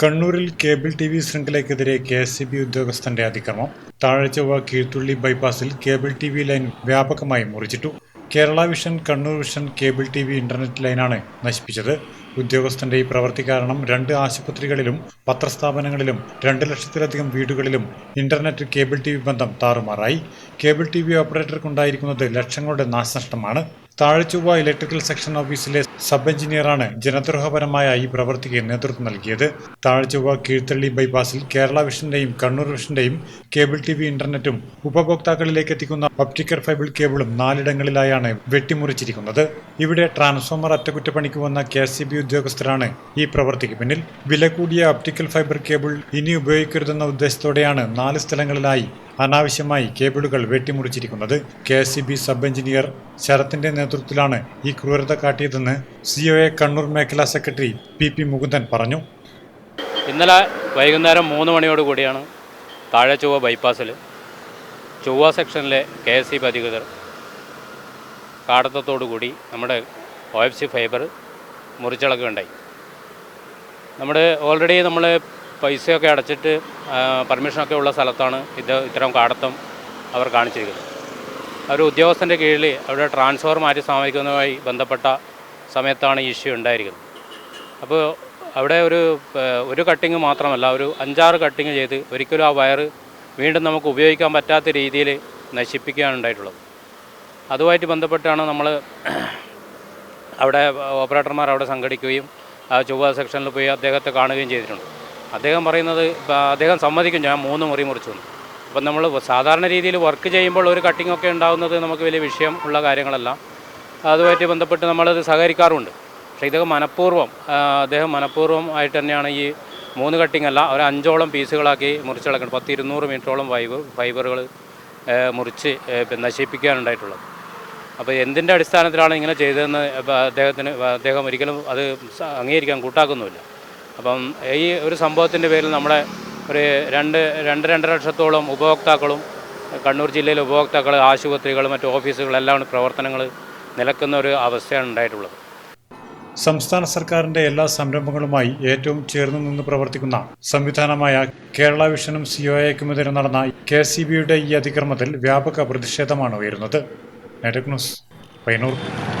കണ്ണൂരിൽ cable T V ശൃംഖലയ്ക്കെതിരെ K S C B ഉദ്യോഗസ്ഥന്റെ അതിക്രമം. താഴെച്ചൊവ്വ കീഴ്ത്തുള്ളി ബൈപ്പാസിൽ കേബിൾ ടി വി ലൈൻ വ്യാപകമായി മുറിച്ചിട്ടു. Kerala Vision Kannur Vision cable T V internet ലൈനാണ് നശിപ്പിച്ചത്. ഉദ്യോഗസ്ഥന്റെ ഈ പ്രവൃത്തി കാരണം രണ്ട് ആശുപത്രികളിലും പത്രസ്ഥാപനങ്ങളിലും രണ്ട് ലക്ഷത്തിലധികം വീടുകളിലും ഇന്റർനെറ്റ് കേബിൾ ടി വി ബന്ധം താറുമാറായി. കേബിൾ ടി വി ഓപ്പറേറ്റർക്കുണ്ടായിരിക്കുന്നത് ലക്ഷങ്ങളുടെ നാശനഷ്ടമാണ്. താഴെച്ചൊവ്വ ഇലക്ട്രിക്കൽ സെക്ഷൻ ഓഫീസിലെ സബ് എഞ്ചിനീയറാണ് ജനദ്രോഹപരമായ ഈ പ്രവൃത്തിക്ക് നേതൃത്വം നൽകിയത്. താഴെച്ചൊവ്വ കീഴ്ത്തള്ളി ബൈപ്പാസിൽ കേരള വിഷന്റെയും കണ്ണൂർ വിഷന്റെയും കേബിൾ ടി വി ഇന്റർനെറ്റും ഉപഭോക്താക്കളിലേക്ക് എത്തിക്കുന്ന ഒപ്റ്റിക്കൽ ഫൈബിൾ കേബിളും നാലിടങ്ങളിലായാണ് വെട്ടിമുറിച്ചിരിക്കുന്നത്. ഇവിടെ ട്രാൻസ്ഫോമർ അറ്റകുറ്റപ്പണിക്ക് വന്ന കെ എസ് ഉദ്യോഗസ്ഥരാണ് ഈ പ്രവൃത്തിക്ക് പിന്നിൽ. വില കൂടിയ ഒപ്റ്റിക്കൽ ഫൈബർ കേബിൾ ഇനി ഉപയോഗിക്കരുതെന്ന ഉദ്ദേശത്തോടെയാണ് നാല് സ്ഥലങ്ങളിലായി അനാവശ്യമായി കേബിളുകൾ വെട്ടിമുറിച്ചിരിക്കുന്നത് K S B sub engineer ശരത്തിന്റെ നേതൃത്വത്തിലാണ് ഈ ക്രൂരത കാട്ടിയതെന്ന് സിഒഎ കണ്ണൂർ മേഖലാ സെക്രട്ടറി പി പി മുകുന്ദൻ പറഞ്ഞു. ഇന്നലെ വൈകുന്നേരം മൂന്ന് മണിയോട് കൂടിയാണ് താഴെ ചൊവ്വ ബൈപ്പാസിൽ ചൊവ്വ സെക്ഷനിലെ കെ എസ് സി അധികൃതർ കാടത്തത്തോടു കൂടി നമ്മുടെ ഒ എഫ് സി ഫൈബർ മുറിച്ചിളക്കുകയുണ്ടായി നമ്മുടെ ഓൾറെഡി നമ്മൾ പൈസയൊക്കെ അടച്ചിട്ട് പെർമിഷനൊക്കെ ഉള്ള സ്ഥലത്താണ് ഇത് ഇത്തരം കാടത്തം അവർ കാണിച്ചിരിക്കുന്നത്. ഒരു ഉദ്യോഗസ്ഥന്റെ കീഴിൽ അവിടെ ട്രാൻസ്ഫർ മാറ്റി സ്ഥാപിക്കുന്നതുമായി ബന്ധപ്പെട്ട സമയത്താണ് ഈ ഇഷ്യൂ ഉണ്ടായിരിക്കുന്നത്. അപ്പോൾ അവിടെ ഒരു ഒരു കട്ടിങ് മാത്രമല്ല ഒരു അഞ്ചാറ് കട്ടിങ് ചെയ്ത് ഒരിക്കലും ആ വയറ് വീണ്ടും നമുക്ക് ഉപയോഗിക്കാൻ പറ്റാത്ത രീതിയിൽ നശിപ്പിക്കുകയാണ് ഉണ്ടായിട്ടുള്ളത്. അതുമായിട്ട് ബന്ധപ്പെട്ടാണ് നമ്മൾ അവിടെ ഓപ്പറേറ്റർമാർ അവിടെ സംഘടിക്കുകയും ആ ചൊവ്വ സെക്ഷനിൽ പോയി അദ്ദേഹത്തെ കാണുകയും ചെയ്തിട്ടുണ്ട്. അദ്ദേഹം പറയുന്നത് അദ്ദേഹം സമ്മതിക്കും. ഞാൻ മൂന്ന് മുറി മുറിച്ചു അപ്പം നമ്മൾ സാധാരണ രീതിയിൽ വർക്ക് ചെയ്യുമ്പോൾ ഒരു കട്ടിംഗ് ഒക്കെ ഉണ്ടാകുന്നത് നമുക്ക് വലിയ വിഷയം ഉള്ള കാര്യങ്ങളല്ല. അതുമായിട്ട് ബന്ധപ്പെട്ട് നമ്മളത് സഹകരിക്കാറുണ്ട്. പക്ഷേ ഇതൊക്കെ മനഃപൂർവം അദ്ദേഹം മനഃപൂർവം ആയിട്ട് തന്നെയാണ് ഈ മൂന്ന് കട്ടിംഗ് അല്ല ഒരു അഞ്ചോളം പീസുകളാക്കി മുറിച്ചിളക്കുന്നത് പത്ത് ഇരുന്നൂറ് മീറ്ററോളം ഫൈബർ ഫൈബറുകൾ മുറിച്ച് നശിപ്പിക്കാനുണ്ടായിട്ടുള്ളത്. അപ്പോൾ എന്തിന്റെ അടിസ്ഥാനത്തിലാണ് ഇങ്ങനെ ചെയ്തതെന്ന് അദ്ദേഹത്തിന് അദ്ദേഹം ഒരിക്കലും അത് അംഗീകരിക്കാൻ കൂട്ടാക്കുന്നുമില്ല. അപ്പം ഈ ഒരു സംഭവത്തിന്റെ പേരിൽ നമ്മുടെ ഒരു രണ്ട് രണ്ട് രണ്ടര ലക്ഷത്തോളം ഉപഭോക്താക്കളും കണ്ണൂർ ജില്ലയിലെ ഉപഭോക്താക്കൾ ആശുപത്രികൾ മറ്റു ഓഫീസുകളെല്ലാം പ്രവർത്തനങ്ങൾ നിലക്കുന്ന ഒരു അവസ്ഥയാണ് ഉണ്ടായിട്ടുള്ളത്. സംസ്ഥാന സർക്കാരിന്റെ എല്ലാ സംരംഭങ്ങളുമായി ഏറ്റവും ചേർന്ന് നിന്ന് പ്രവർത്തിക്കുന്ന സംവിധാനമായ കേരള വിഷനും സിഒഐക്കുമെതിരെ നടന്ന കെ സി ബിയുടെ ഈ അതിക്രമത്തിൽ വ്യാപക പ്രതിഷേധമാണ് ഉയരുന്നത്. Network news